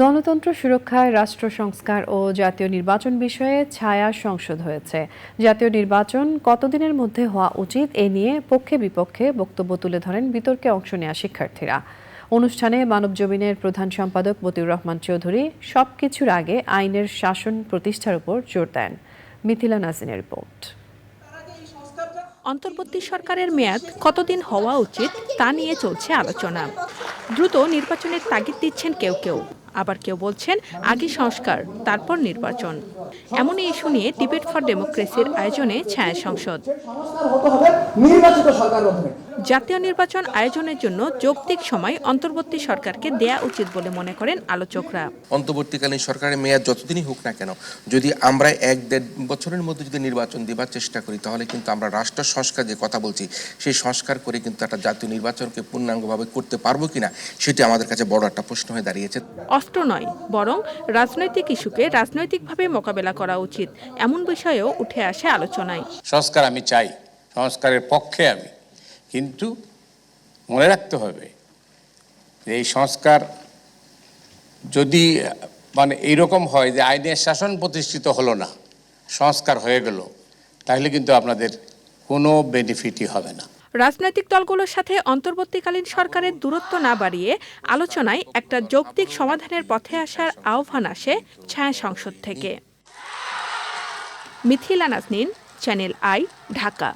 গণতন্ত্র সুরক্ষায় রাষ্ট্র সংস্কার ও জাতীয় নির্বাচন বিষয়ে ছায়া সংসদ হয়েছে। জাতীয় নির্বাচন কতদিনের মধ্যে হওয়া উচিত এ নিয়ে পক্ষে বিপক্ষে বক্তব্য তুলে ধরেন বিতর্কে অংশ নেওয়া শিক্ষার্থীরা। অনুষ্ঠানে মানবজমিনের প্রধান সম্পাদক মতিউর রহমান চৌধুরী সবকিছুর আগে আইনের শাসন প্রতিষ্ঠার উপর জোর দেন। মিথিলা নাজিনের রিপোর্ট। অন্তর্বর্তী সরকারের মেয়াদ কতদিন হওয়া উচিত তা নিয়ে চলছে আলোচনা। দ্রুত নির্বাচনের তাগিদ দিচ্ছেন কেউ কেউ। আবার কেউ বলছেন আগে সংস্কার তারপর নির্বাচন। এমনই ইস্যু নিয়ে ডিবেট ফর ডেমোক্রেসির আয়োজনে ছায়া সংসদ। জাতীয় নির্বাচন আয়োজনের জন্য যৌক্তিক সময় অন্তর্বর্তী সরকারকে দেয়া উচিত বলে মনে করেন আলোচকরা। অন্তর্বর্তীকালীন সরকারের মেয়াদ যতদিনই হোক না কেন যদি আমরা এক দেড় বছরের মধ্যে যদি নির্বাচন দেবার চেষ্টা করি তাহলে কিন্তু আমরা রাষ্ট্র সংস্কার যে কথা বলছি সেই সংস্কার করে কিন্তু একটা জাতীয় নির্বাচনকে পূর্ণাঙ্গভাবে করতে পারব কিনা সেটি আমাদের কাছে বড় একটা প্রশ্ন হয়ে দাঁড়িয়েছে। অস্ত্র নয় বরং রাজনৈতিক ইস্যুকে রাজনৈতিকভাবে মোকাবেলা করা উচিত। এমন বিষয়েও উঠে আসে আলোচনায়। সংস্কার আমি চাই সংস্কারের পক্ষে আমি। কিন্তু মনে রাখতে হবে যে এই সংস্কার যদি মানে এইরকম হয় যে আইনের শাসন প্রতিষ্ঠিত হলো না সংস্কার হয়ে গেল তাহলে কিন্তু আপনাদের কোনো বেনিফিটই হবে না। রাজনৈতিক দলগুলোর সাথে অন্তর্বর্তীকালীন সরকারের দূরত্ব না বাড়িয়ে আলোচনায় একটা যৌক্তিক সমাধানের পথে আসার আহ্বান আসে ছায়া সংসদ থেকে। Mithila Nazneen channel I Dhaka.